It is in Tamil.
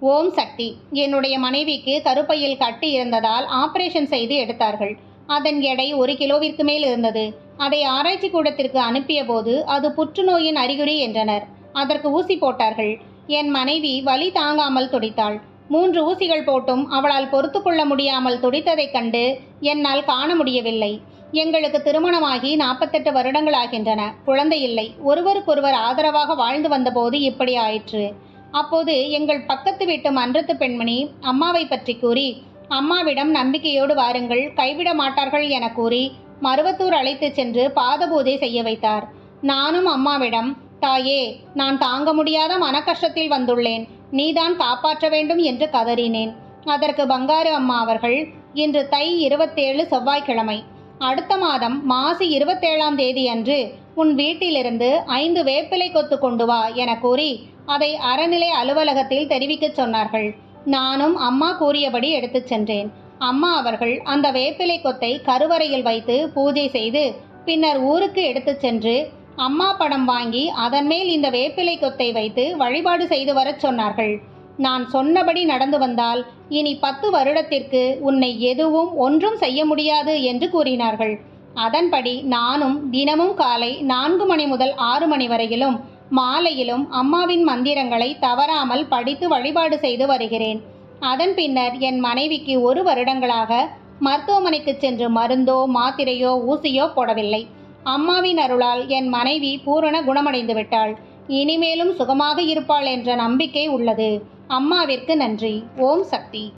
ஓம் சக்தி. என்னுடைய மனைவிக்கு கருப்பையில் கட்டி இருந்ததால் ஆபரேஷன் செய்து எடுத்தார்கள். அதன் எடை ஒரு கிலோவிற்கு மேல் இருந்தது. அதை ஆராய்ச்சி கூடத்திற்கு அனுப்பிய போது அது புற்றுநோயின் அறிகுறி என்றனர். அதற்கு ஊசி போட்டார்கள். என் மனைவி வலி தாங்காமல் துடித்தாள். மூன்று ஊசிகள் போட்டும் அவளால் பொறுத்து கொள்ள முடியாமல் துடித்ததைக் கண்டு என்னால் காண முடியவில்லை. எங்களுக்கு திருமணமாகி நாற்பத்தெட்டு வருடங்களாகின்றன குழந்தை இல்லை. ஒருவருக்கொருவர் ஆதரவாக வாழ்ந்து வந்தபோது இப்படி ஆயிற்று. அப்போது எங்கள் பக்கத்து வீட்டு மன்றத்து பெண்மணி அம்மாவை பற்றி கூறி அம்மாவிடம் நம்பிக்கையோடு வாருங்கள் கைவிட மாட்டார்கள் என கூறி மருவத்தூர் அழைத்துச் சென்று பாதபூஜை செய்ய வைத்தார். நானும் அம்மாவிடம் தாயே நான் தாங்க முடியாத மனக்கஷ்டத்தில் வந்துள்ளேன். நீதான் காப்பாற்ற வேண்டும் என்று கதறினேன். அதற்கு பங்காரு அம்மா அவர்கள் இன்று தை இருபத்தேழு செவ்வாய்க்கிழமை. அடுத்த மாதம் மாசி இருபத்தேழாம் தேதி அன்று உன் வீட்டிலிருந்து ஐந்து வேப்பிலை கொத்து கொண்டு வா என கூறி அதை அறநிலை அலுவலகத்தில் தெரிவிக்கச் சொன்னார்கள். நானும் அம்மா கூறியபடி எடுத்துச் சென்றேன். அம்மா அவர்கள் அந்த வேப்பிலை கொத்தை கருவறையில் வைத்து பூஜை செய்து பின்னர் ஊருக்கு எடுத்துச் சென்று அம்மா படம் வாங்கி அதன் மேல் இந்த வேப்பிலை கொத்தை வைத்து வழிபாடு செய்து வரச் சொன்னார்கள். நான் சொன்னபடி நடந்து வந்தால் இனி பத்து வருடத்திற்கு உன்னை எதுவும் ஒன்றும் செய்ய முடியாது என்று கூறினார்கள். அதன்படி நானும் தினமும் காலை நான்கு மணி முதல் ஆறு மணி வரையிலும் மாலையிலும் அம்மாவின் மந்திரங்களை தவறாமல் படித்து வழிபாடு செய்து வருகிறேன். அதன் பின்னர் என் மனைவிக்கு ஒரு வருடங்களாக மருத்துவமனைக்கு சென்று மருந்தோ மாத்திரையோ ஊசியோ போடவில்லை. அம்மாவின் அருளால் என் மனைவி பூரண குணமடைந்து விட்டாள். இனிமேலும் சுகமாக இருப்பாள் என்ற நம்பிக்கை உள்ளது. அம்மாவிற்கு நன்றி. ஓம் சக்தி.